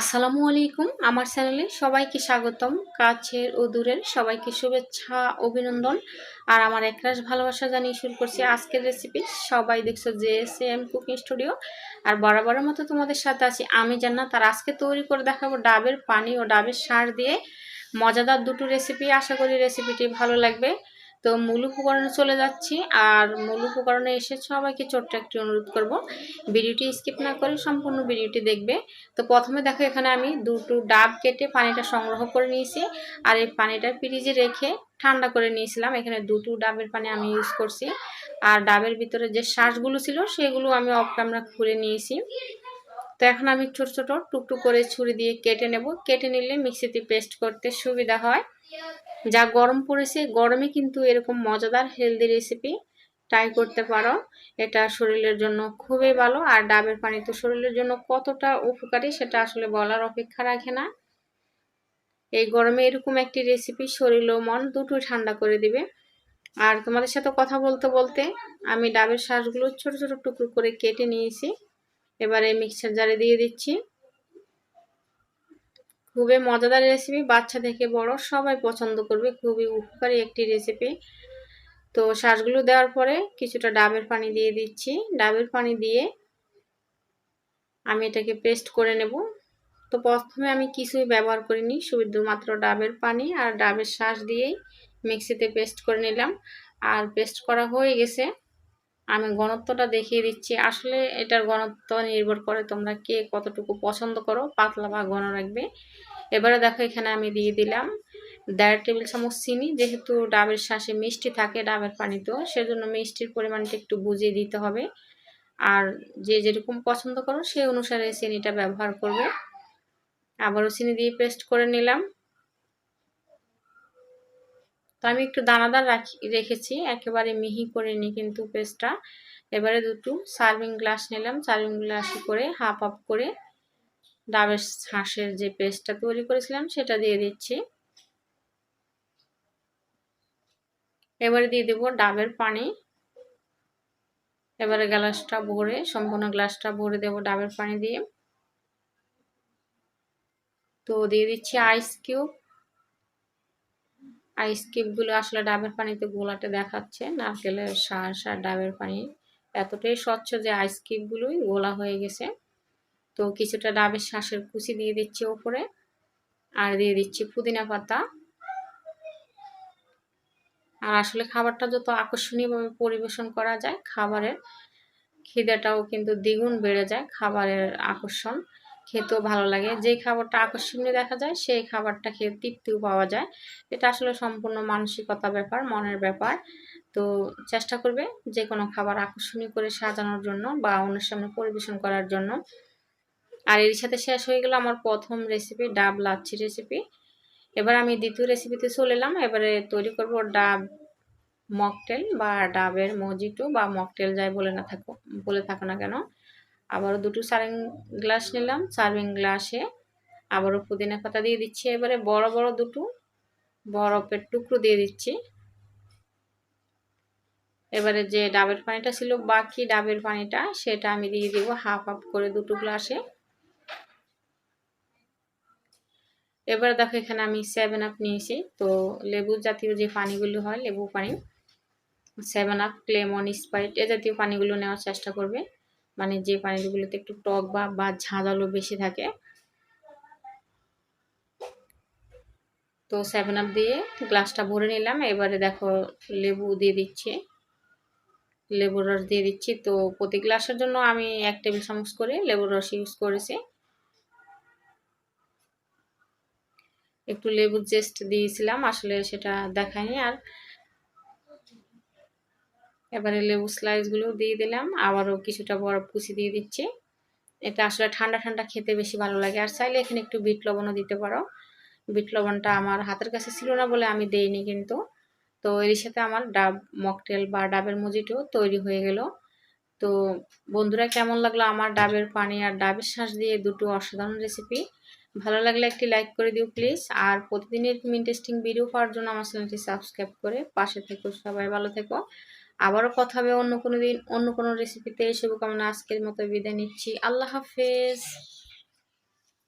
আসসালামু আলাইকুম। আমার চ্যানেলে সবাইকে স্বাগতম। কাছের ও দূরের সবাইকে শুভেচ্ছা, অভিনন্দন। আর আমার একরাশ ভালোবাসা জানিয়ে শুরু করছি আজকের রেসিপি সবাই দেখছ যে এম কুকিং স্টুডিও আর বরাবরের মতো তোমাদের সাথে আছি আমি, জান্নাত। তার আজকে তৈরি করে দেখাবো ডাবের পানি ও ডাবের সার দিয়ে। মজাদার দুটো রেসিপি আশা করি রেসিপিটি ভালো লাগবে। তো মূল উপকরণে চলে যাচ্ছি আর মূল উপকরণে এসে সবাইকে ছোট্ট একটি অনুরোধ করব। ভিডিওটি স্কিপ না করে সম্পূর্ণ ভিডিওটি দেখবে। তো প্রথমে দেখো এখানে আমি দুটো ডাব কেটে পানিটা সংগ্রহ করে নিয়েছি আর এই পানিটা ফ্রিজে রেখে ঠান্ডা করে নিয়েছিলাম। এখানে দুটো ডাবের পানি আমি ইউজ করছি আর ডাবের ভিতরে যে শ্বাসগুলো ছিল সেগুলো আমি অফ ক্যামেরা খুলে নিয়েছি। তো এখন আমি ছোট ছোট টুকটুক করে ছুরি দিয়ে কেটে নেব। কেটে নিলে মিক্সিতে পেস্ট করতে সুবিধা হয়। যা গরম পড়েছে, গরমে কিন্তু এরকম মজাদার হেলদি রেসিপি ট্রাই করতে পারো। এটা শরীরের জন্য খুবই ভালো, আর ডাবের পানি তো শরীরের জন্য কতটা উপকারী সেটা আসলে বলার অপেক্ষা রাখে না। এই গরমে এরকম একটি রেসিপি শরীর ও মন দুটোই ঠান্ডা করে দিবে। আর তোমাদের সাথে কথা বলতে বলতে আমি ডাবের শ্বাসগুলো ছোট ছোট টুকরো করে কেটে নিয়েছি। এবারে মিক্সার জারে দিয়ে দিচ্ছি। খুবই মজাদার রেসিপি বাচ্চা থেকে বড় সবাই পছন্দ করবে। খুবই উপকারী একটি রেসিপি তো শ্বাসগুলো দেওয়ার পরে কিছুটা ডাবের পানি দিয়ে দিচ্ছি। ডাবের পানি দিয়ে আমি এটাকে পেস্ট করে নেব। তো প্রথমে আমি কিছুই ব্যবহার করিনি শুধুমাত্র ডাবের পানি আর ডাবের শ্বাস দিয়েই মিক্সিতে পেস্ট করে নিলাম। আর পেস্ট করা হয়ে গেছে। আমি ঘনত্বটা দেখিয়ে দিচ্ছি। আসলে এটার ঘনত্ব নির্ভর করে তোমরা কে কতটুকু পছন্দ করো, পাতলা বা ঘন রাখবে। এবারে দেখো এখানে আমি দিয়ে দিলাম দেড় টেবিল চামচ চিনি। যেহেতু ডাবের শ্বাসে মিষ্টি থাকে, ডাবের পানিতেও, সেজন্য মিষ্টির পরিমাণটা একটু বুঝিয়ে দিতে হবে। আর যে যেরকম পছন্দ করো, সেই অনুসারে চিনিটা ব্যবহার করবে। আবারও চিনি দিয়ে পেস্ট করে নিলাম। তো আমি একটু দানাদার রাখি, রেখেছি, একেবারে মিহি করে নিই কিন্তু পেস্টটা এবারে দুটো সার্ভিং গ্লাস নিলাম সার্ভিং গ্লাসে করে হাফ হাফ করে ডাবের হাঁসের যে পেস্টটা তৈরি করেছিলাম সেটা দিয়ে দিচ্ছি। এবারে দিয়ে দেবো ডাবের পানি। এবারে গ্লাসটা ভরে, সম্পূর্ণ গ্লাসটা ভরে দেবো ডাবের পানি দিয়ে। তো দিয়ে দিচ্ছি আইস কিউব আইস কিউবগুলো আসলে ডাবের পানিতে গোলাটে দেখাচ্ছে নারকেলের সার সার ডাবের পানি। এতটাই স্বচ্ছ যে আইস কিউবগুলোই গোলা হয়ে গেছে। তো কিছুটা ডাবের শ্বাসের কুচি দিয়ে দিচ্ছি ওপরে, আর দিয়ে দিচ্ছি পুদিনা পাতা। আর আসলে খাবারটা যত আকর্ষণীয়ভাবে পরিবেশন করা যায়, খাবারের খিদেটাও কিন্তু দ্বিগুণ বেড়ে যায়, খাবারের আকর্ষণ। খেতেও ভালো লাগে। যেই খাবারটা আকর্ষণীয় দেখা যায়, সেই খাবারটা খেয়ে তৃপ্তিও পাওয়া যায়। এটা আসলে সম্পূর্ণ মানসিকতা ব্যাপার, মনের ব্যাপার। তো চেষ্টা করবে যে কোনো খাবার আকর্ষণীয় করে সাজানোর জন্য বা অন্যের সামনে পরিবেশন করার জন্য। আর এর সাথে শেষ হয়ে গেল আমার প্রথম রেসিপি ডাব লাচ্ছি রেসিপি এবার আমি দ্বিতীয় রেসিপিতে চলে এলাম। এবারে তৈরি করব ডাব মকটেল বা ডাবের মজিটু বা মকটেল যাই বলে না থাকো, বলে থাকো না কেন। আবারও দুটো সার্ভিং গ্লাস নিলাম, সার্ভিং গ্লাসে। আবারও পুদিনা পাতা দিয়ে দিচ্ছি এবারে, বড় বড় দুটো বরফের টুকরো দিয়ে দিচ্ছি। এবারে যে ডাবের পানিটা ছিল, বাকি ডাবের পানিটা, সেটা আমি দিয়ে দিব হাফ হাফ করে দুটো গ্লাসে। এবার দেখো, এখানে আমি সেভেন আপ নিয়েছি। তো লেবু জাতীয় যে পানিগুলো হয়, লেবু পানি সেভেন আপ লেমন স্পাইট এ জাতীয় পানিগুলো নেওয়ার চেষ্টা করবে। মানে যে পানিগুলোতে একটু টক বা বা ঝাঁঝালো বেশি থাকে। তো সেভেন আপ দিয়ে গ্লাসটা ভরে নিলাম। এবারে দেখো লেবু দিয়ে দিচ্ছি। লেবুর রস দিয়ে দিচ্ছি। তো প্রতি গ্লাসের জন্য আমি এক টেবিল চামচ করে লেবুর রস ইউজ করেছি। একটু লেবুর জেস্ট দিয়েছিলাম। আসলে সেটা দেখায়নি। আর এবারে লেবু স্লাইসগুলো দিয়ে দিলাম। আবারও কিছুটা বরফ কুচি দিয়ে দিচ্ছি। এটা আসলে ঠান্ডা ঠান্ডা খেতে বেশি ভালো লাগে। আর চাইলে এখানে একটু বিট লবণও দিতে পারো। বিট লবণটা আমার হাতের কাছে ছিল না বলে আমি দেইনি কিন্তু। তো এর সাথে আমার ডাব মকটেল বা ডাবের মুজিটো তৈরি হয়ে গেল। তো বন্ধুরা, কেমন লাগল আমার ডাবের পানি আর ডাবের শ্বাস দিয়ে দুটো অসাধারণ রেসিপি ভালো লাগলে একটি লাইক করে দিও প্লিজ আর প্রতিদিনের ইন্টারেস্টিং ভিডিও পাওয়ার জন্য আমার চ্যানেলটি সাবস্ক্রাইব করে পাশে থেকো। সবাই ভালো থেকো। আবারও কথা হবে অন্য কোনো দিন, অন্য কোনো রেসিপিতে শুভকামনা, আজকের মতো বিদায় নিচ্ছি। আল্লাহ হাফেজ।